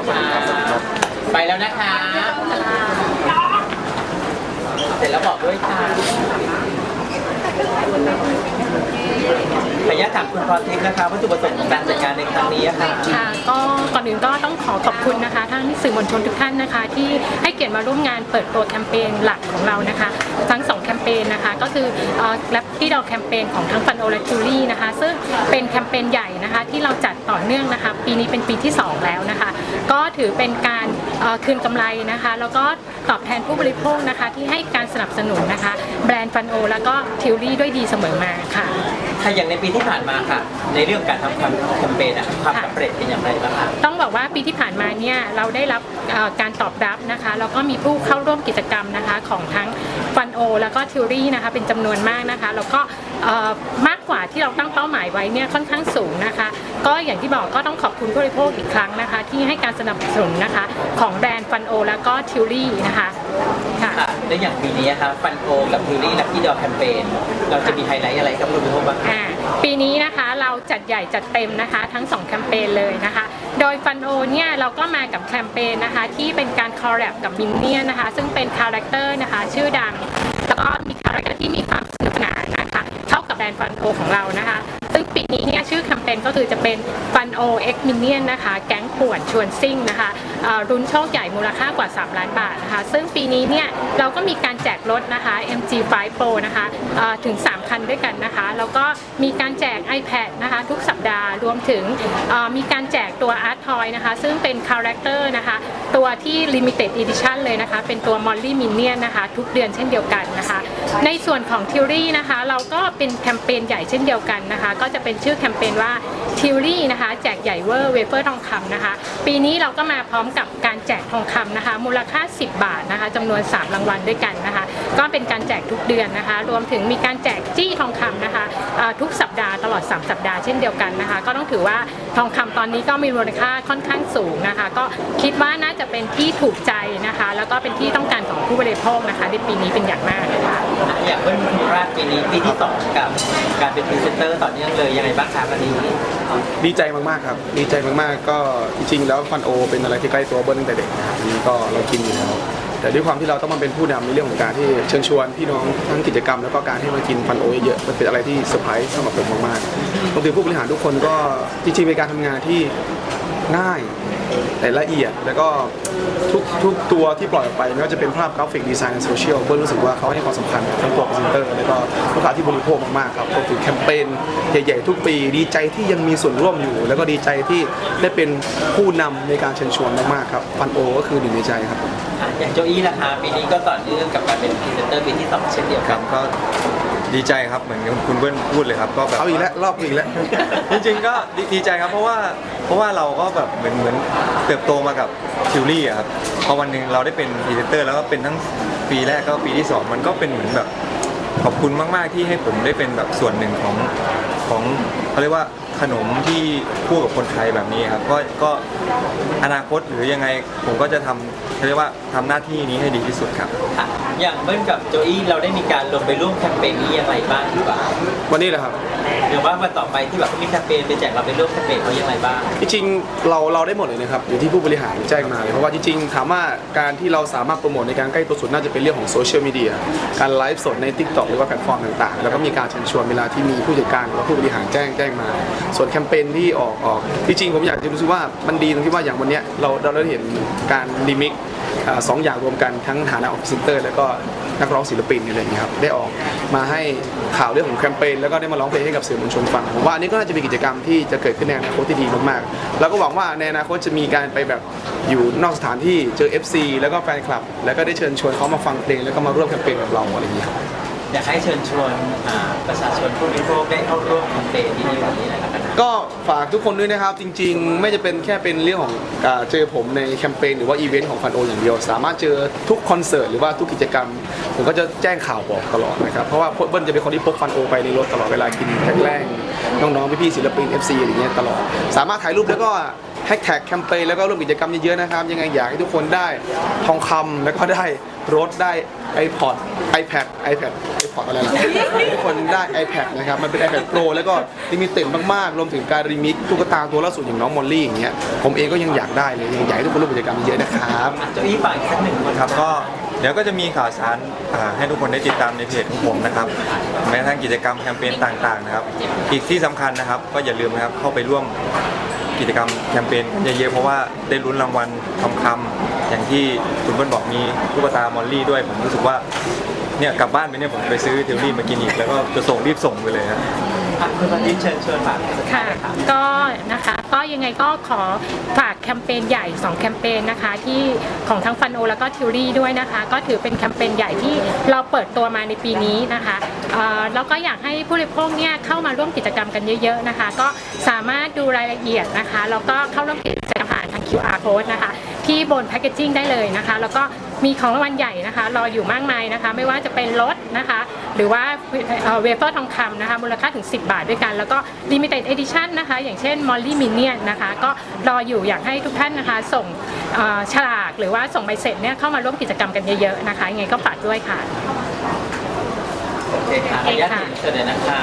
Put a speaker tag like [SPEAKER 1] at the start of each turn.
[SPEAKER 1] ครับสวัสดีครับสวัสดีครับ
[SPEAKER 2] ไปแล้วนะคะ เสร็จแล้วบอกด้วยค่ะขออนุญาตถามคุณพรทิพย์นะคะวัตถุประสงค์ของการจัดงานในครั้งนี้ค่ะ
[SPEAKER 3] ค่ะก็ก่อนอื่นก็ต้องขอขอบคุณนะคะท่านสื่อมวลชนทุกท่านนะคะ ที่ให้เกียรติมาร่วมงานเปิดตัวแคมเปญหลักของเรานะคะ ทั้ง2แคมเปญนะคะ ก็คือแลปปี้ดอแคมเปญของทั้งฟันโอและจูรี่นะคะ ซึ่งเป็นแคมเปญใหญ่นะคะ ที่เราจัดต่อเนื่องนะคะ ปีนี้เป็นปีที่ 2 แล้วนะคะ ถือเป็นการเอ่อคืนกำไรนะคะ แล้วก็ตอบแทนผู้บริโภคนะคะ ที่ให้การสนับสนุนนะคะ แบรนด์ฟันโอ แล้วก็ทิวรี่ด้วยดีเสมอมาค่ะ
[SPEAKER 2] ถ้าอย่างในปีที่ผ่านมาค่ะ ในเรื่องการทำแคมเปญอะความสำเร็จเป็นอย่างไรบ้างคะ
[SPEAKER 3] ต้องบอกว่าปีที่ผ่านมาเนี่ยเราได้รับเอ่อการตอบรับนะคะแล้วก็มีผู้เข้าร่วมกิจกรรมนะคะของทั้งฟันโอ แล้วก็ทิวรี่นะคะเป็นจำนวนมากนะคะแล้วก็เอ่อมาก กว่าที่เราตั้งเป้าหมายไว้เนี่ยค่อนข้างสูงนะคะ ก็อย่างที่บอกก็ต้องขอบคุณผู้บริโภคอีกครั้งนะคะ ที่ให้การสนับสนุนนะคะ ของแบรนด์ฟันโอแล้วก็ทิวรี่นะคะค่ะ
[SPEAKER 2] ค่ะและอย่างปีนี้นะคะฟันโอกับพิวรี่ลักกี้ดอแคมเปญเราจะมีไฮไลท์อะไรกับคุณผู้ชมบ้างคะ
[SPEAKER 3] อ่าปีนี้นะคะเราจัดใหญ่จัดเต็มนะคะ ทั้ง2แคมเปญเลยนะคะ โดยฟันโอเนี่ยเราก็มากับแคมเปญนะคะ ที่เป็นการคอลแลบกับมินเนี่ยนนะคะ ซึ่งเป็นคาแรคเตอร์นะคะ ชื่อดัง แล้วก็มีคาแรคเตอร์ที่มีความ ฟันโอของเรานะคะ ซึ่งปีนี้เนี่ยชื่อแคมเปญก็คือจะเป็นฟันโอเอ็กมินเนียนนะคะ แก๊งป่วนชวนซิ่งนะคะรุ่นโชคใหญ่มูลค่ากว่า 3 ล้านบาทนะคะ ซึ่งปีนี้เนี่ยเราก็มีการแจกรถนะคะ MG5 Pro นะคะถึง 3 คันด้วยกันนะคะ แล้วก็มีการแจก iPad นะคะทุกสัปดาห์รวมถึงมีการแจกตัว Art Toy นะคะ ซึ่งเป็นคาแรคเตอร์นะคะตัวที่ Limited Edition เลยนะคะ เป็นตัว Molly Minion นะคะ ทุกเดือนเช่นเดียวกันนะคะ ในส่วนของทิวรี่นะคะ เราก็เป็นแคมเปญใหญ่เช่นเดียวกันนะคะ ก็จะเป็นชื่อแคมเปญว่าทิวรี่นะคะ แจกใหญ่เวอร์เวเฟอร์ทองคำนะคะ ปีนี้เราก็มาพร้อมกับการแจกทองคำนะคะ มูลค่า 10 บาทนะคะจำนวน 3 รางวัลด้วยกันนะคะ ก็เป็นการแจกทุกเดือนนะคะ รวมถึงมีการแจกจี้ทองคำนะคะอ่าทุกสัปดาห์ตลอด 3 สัปดาห์เช่นเดียวกันนะคะ ก็ต้องถือว่าทองคำตอนนี้ก็มีมูลค่าค่อนข้างสูงนะคะ ก็คิดว่าน่าจะเป็นที่ถูกใจนะคะ แล้วก็เป็นที่ต้องการของผู้บริโภคนะคะในปีนี้เป็นอย่างมากนะคะ
[SPEAKER 2] อย่างเบิ้ลมุนราชปีนี้ปีที่สองกับการเป็นพรีเซนเตอร์ต่อเนื่องเลยยังไงบ้างคะวันนี้
[SPEAKER 1] ดีใจมากๆครับ ดีใจมากๆ ก็จริงๆแล้วฟันโอ เป็นอะไรที่ใกล้ตัวเบิ้ลตั้งแต่เด็กนะครับอันนี้ก็เรากินอยู่แล้ว แต่ด้วยความที่เราต้องมาเป็นผู้นำในเรื่องของการที่เชิญชวนพี่น้องทั้งกิจกรรมแล้วก็การให้มากินฟันโอเยอะๆมันเป็นอะไรที่เซอร์ไพรส์สำหรับผมมากๆรวมถึงผู้บริหารทุกคนก็จริงๆเป็นการทำงานที่ง่าย แต่ละเอียดแล้วก็ทุกทุกตัวที่ปล่อยออกไปไม่ว่าจะเป็นภาพกราฟิกดีไซน์โซเชียลเบิ้ลรู้สึกว่าเขาให้ความสำคัญกับทั้งตัวพรีเซนเตอร์แล้วก็ลูกค้าที่บริโภคมากๆครับก็คือแคมเปญใหญ่ๆทุกปี ดีใจที่ยังมีส่วนร่วมอยู่ แล้วก็ดีใจที่ได้เป็นผู้นำในการเชิญชวนมากๆครับฟันโอก็คือหนึ่งในใจครับ
[SPEAKER 2] อย่างโจอี้ล่ะคะปีนี้ก็ต่อเนื่องกับการเป็นพรีเซนเตอร์ปีที่สองเช่นเดียว
[SPEAKER 4] ค
[SPEAKER 2] กั
[SPEAKER 4] รั
[SPEAKER 2] น
[SPEAKER 4] บก็ดีใจครับเหมือนคุณเบิ้ลพูดเลยครับก็แบบ
[SPEAKER 1] เอาอีกแล้วรอบอีกแล้ว
[SPEAKER 4] จริงๆก็ดีดีใจครับเพราะว่าเพราะว่าเราก็แบบเหมือนเหมือนเติบโตมากับทิวลี่อะครับพอวันหนึ่งเราได้เป็นพรีเซนเตอร์แล้วก็เป็นทั้งปีแรกก็ปีที่สองมันก็เป็นเหมือนแบบขอบคุณมากๆที่ให้ผมได้เป็นแบบส่วนหนึ่งของของเขาเรียกว่าขนมที่คู่กับคนไทยแบบนี้ครับก็ก็อนาคตหรือยังไงผมก็จะทำ เขาเรียกว่าทำหน้าที่นี้ให้ดีที่สุดครับ
[SPEAKER 2] ค่ะ อย่างเบิ้ลกับโจอี้เราได้มีการลงไปร่วมแคมเปญนี้ยังไงบ้างหรือเปล่า
[SPEAKER 1] วันนี้แหละครับ
[SPEAKER 2] หรือว่าวันต่อไปที่แบบเขามีแคมเปญไปแจกเราไปร่วมแคมเปญเขายังไงบ้าง
[SPEAKER 1] จริงๆเราเราได้หมดเลยนะครับอยู่ที่ผู้บริหารแจ้งมาเลยเพราะว่าจริงๆถามว่าการที่เราสามารถโปรโมทในการใกล้ตัวสุดน่าจะเป็นเรื่องของโซเชียลมีเดียการไลฟ์สดใน Tik t o k หรือว่าแพลตฟอร์มต่างๆ แล้วก็มีการเชิญชวนเวลาที่มีผู้จัดการหรือว่าผู้บริหารแจ้งแจ้งมา ส่วนแคมเปญที่ออกออกจริงๆผมอยากจะรู้สึกว่ามันดีตรงที่ว่าอย่างวันเนี้ยเราเราได้เห็นการดีมิก สองอย่างรวมกันทั้งฐานะออฟฟิเซอร์แล้วก็นักร้องศิลปินอะไรอย่างเงี้ยครับได้ออกมาให้ข่าวเรื่องของแคมเปญแล้วก็ได้มาร้องเพลงให้กับสื่อมวลชนฟังผมว่าอันนี้ก็น่าจะเป็นกิจกรรมที่จะเกิดขึ้นในอนาคตที่ดีมากๆแล้วก็หวังว่าในอนาคตจะมีการไปแบบอยู่นอกสถานที่เจอ FC แล้วก็แฟนคลับ แล้วก็ได้เชิญชวนเขามาฟังเพลงแล้วก็มาร่วมแคมเปญกับเราอะไรอย่างเงี้ยครับ
[SPEAKER 2] อยากให้เชิญชวนประชาชนผู้บริโภคได้เข้าร่วมแคมเปญที่นี่วันนี้นะครับ
[SPEAKER 1] ก็ฝากทุกคนด้วยนะครับ จริง ๆ ไม่จะเป็นแค่เป็นเรื่องของอาเจอผมในแคมเปญหรือว่าอีเวนต์ของฟันโออย่างเดียว สามารถเจอทุกคอนเสิร์ตหรือว่าทุกกิจกรรม ผมก็จะแจ้งข่าวบอกตลอดนะครับ เพราะว่าเบิ้ลจะเป็นคนที่พกฟันโอไปในรถตลอดเวลากินแกล้งน้องๆพี่ๆศิลปิน FC อะไรเงี้ยตลอด สามารถถ่ายรูปแล้วก็ ฮชแท็กแคมเปญแล้วก็ร่วมกิจกรรมเยอะๆนะครับ ยังไงอยากให้ทุกคนได้ทองคำแล้วก็ได้รถได้ iPod iPad iPad iPod อะไรล่ะทุกคนได้ iPad นะครับ มันเป็น iPad Pro แล้วก็ลิมิเต็ดมากๆ รวมถึงการรีมิกตุ๊กตาตัวล่าสุดอย่างน้องมอลลี่อย่างเงี้ยผมเองก็ยังอยากได้เลยยังอยากให้ทุกคนร่วมกิจกรรมเยอะนะครับ
[SPEAKER 2] อะอี้ฝากอีกสักหนึ่งคน
[SPEAKER 4] ครับก็เดี๋ยวก็จะมีข่าวสารอ่าให้ทุกคนได้ติดตามในเพจของผมนะครับแม้กระทั่งกิจกรรมแคมเปญต่างๆนะครับอีกที่สำคัญนะครับ ก็อย่าลืมนะครับเข้าไปร่วม กิจกรรมแคมเปญเยอะๆเพราะว่าได้ลุ้นรางวัลทองคำอย่างที่คุณเบิ้ลบอกมีตุ๊กตามอลลี่ด้วย ผมรู้สึกว่าเนี่ยกลับบ้านไปเนี่ยผมไปซื้อเทลลี่มากินอีกแล้วก็จะส่งรีบส่งไปเลยนะ
[SPEAKER 2] อะคุณพันธิตเชิญชวนฝากสุดท้า
[SPEAKER 3] ค่ะ
[SPEAKER 2] ยเลยครับ
[SPEAKER 3] ก็นะคะก็ยังไงก็ขอฝากแคมเปญใหญ่ 2 แคมเปญนะคะที่ของทั้งฟันโอแล้วก็ทิวรี่ด้วยนะคะ ก็ถือเป็นแคมเปญใหญ่ที่เราเปิดตัวมาในปีนี้นะคะ แล้วก็อยากให้ผู้บริโภคเนี่ยเข้ามาร่วมกิจกรรมกันเยอะ ๆนะคะ ก็สามารถดูรายละเอียดนะคะแล้วก็เข้าร่วมกิจกรรมผ่านทาง QR code นะคะ ที่บนแพคเกจิ้งได้เลยนะคะ แล้วก็มีของรางวัลใหญ่นะคะรออยู่มากมายนะคะ ไม่ว่าจะเป็นรถนะคะ หรือว่าเวเฟอร์ทองคำนะคะมูลค่าถึง 10 บาทด้วยกัน แล้วก็ Limited Edition นะคะ อย่างเช่น Molly Minion นะคะ ก็รออยู่อยากให้ทุกท่านนะคะ ส่งฉลากหรือว่าส่งใบเสร็จเนี่ยเข้ามาร่วมกิจกรรมกันเยอะๆนะคะยังไงก็ฝากด้วยค่ะ
[SPEAKER 2] เคค่ะขออนุญาตเชิญเลยนะคะ